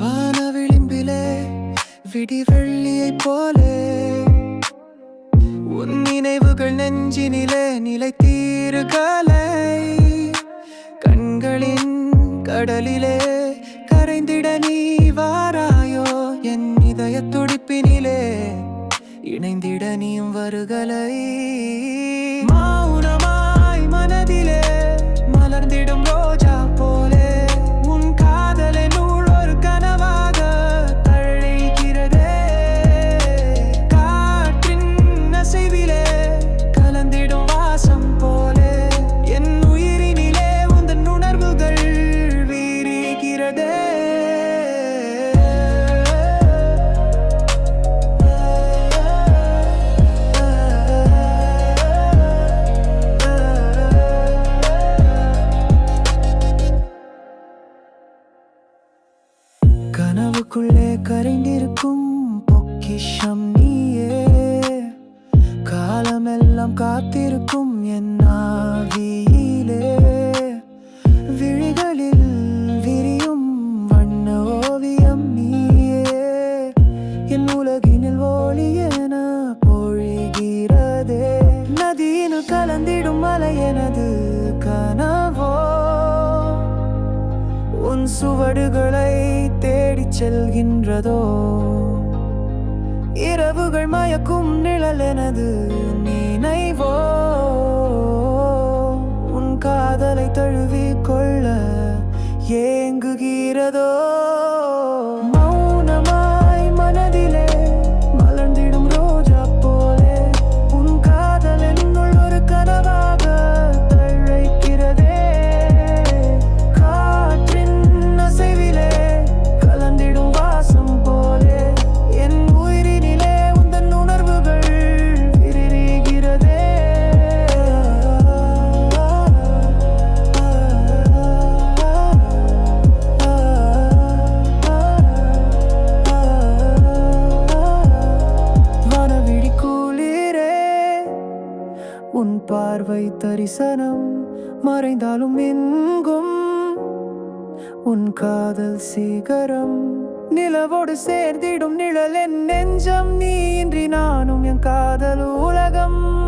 வானவிளிம்பிலே விடி வெள்ளியை போலே உன் நினைவுகள் நெஞ்சினிலே நிலை தீருகாலை கண்களின் கடலிலே கரைந்திட நீ வாராயோ என் இதய துடிப்பினிலே இணைந்திட நீயும் வருகலை. கனவுக்குள்ளே கரைந்திருக்கும் பொக்கிஷம் நீயே. காலமெல்லாம் காத்திருக்கும் என் ஆவியிலே. விழிகளில் விரியும் வண்ண ஓவியம் நீயே. என் உலகினில் ஒளி என பொழிகிறதே. நதியினில் கலந்திடும் மலை எனது கனா உன் சுவடுகளை தேடி செல்கின்றதோ? இரவுகள் மயக்கும் நிழல் எனது நினைவோ? உன் காதலை தழுவி கொள்ள ஏன் உன் பார்வை தரிசனம் மறைந்தாலும் எங்கும் உன் காதல் சீகரம் நிலவோடு சேர்ந்திடும் நிழல் என் நெஞ்சம். நீ இன்றி நானும் என் காதல் உலகம்.